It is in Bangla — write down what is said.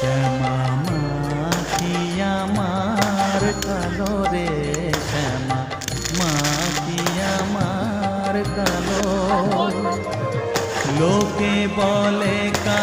শ্যামা মাখি আমার কালো রে শ্যামা? মাখি আমার কালো? লোকে বলে কা